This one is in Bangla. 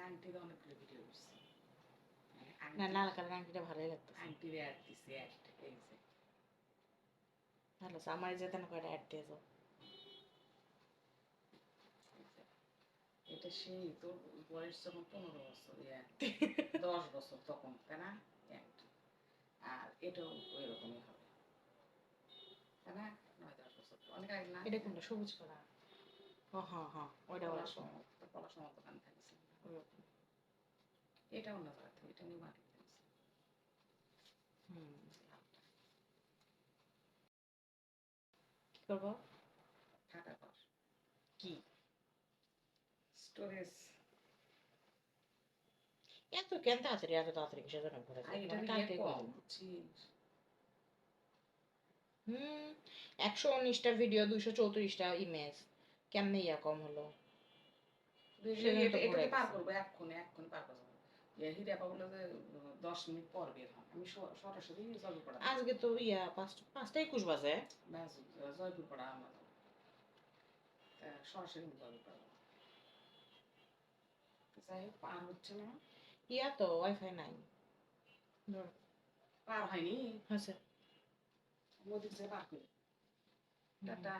আংটির অনেকগুলো ভিডিও করছি না আংটি- লাল কালার আংটিটা ভালোই লাগতো আংটির অ্যাড দিছি অ্যাড এই যে ভালো আমার যেতে না কয়টা অ্যাড দিয়ে যাও। এটা সেই তোর বয়স যখন পনেরো বছর দশ বছর তখন তাই না? আর এটাও ওইরকমই হবে। তাই না? নয় দশ বছর। অনেক আগে না? এটা কোনটা? সবুজ কালার। ও হ্যাঁ হ্যাঁ ওইটা সমত এটা অন্য এটা নিয়ে হুম কি করব? কর। কি? স্টোরেজ এত কেন তাড়াতাড়ি এত তাড়াতাড়ি কিসের জন্য ঘুরে। বুঝছিস হুম একশো উনিশটা ভিডিও দুইশো চৌত্রিশটা ইমেজ কেমনে ইয়া কম হলো? পার করব? এক্ষুনি এক্ষুনি পার করব। হিরা বলল যে দশ মিনিট পর বের হন। আমি সরাসরি জয়পুর আজকে তো ইয়া পাঁচটা পাঁচটা একুশ বাজে। জয়পুর পড়া আমার। সরাসরি আমি যাই হোক পার হচ্ছে না। ইয়া তো ওয়াইফাই নাই। পার হয়নি? হয়েছে। মোদির যে পার করি। টাটা।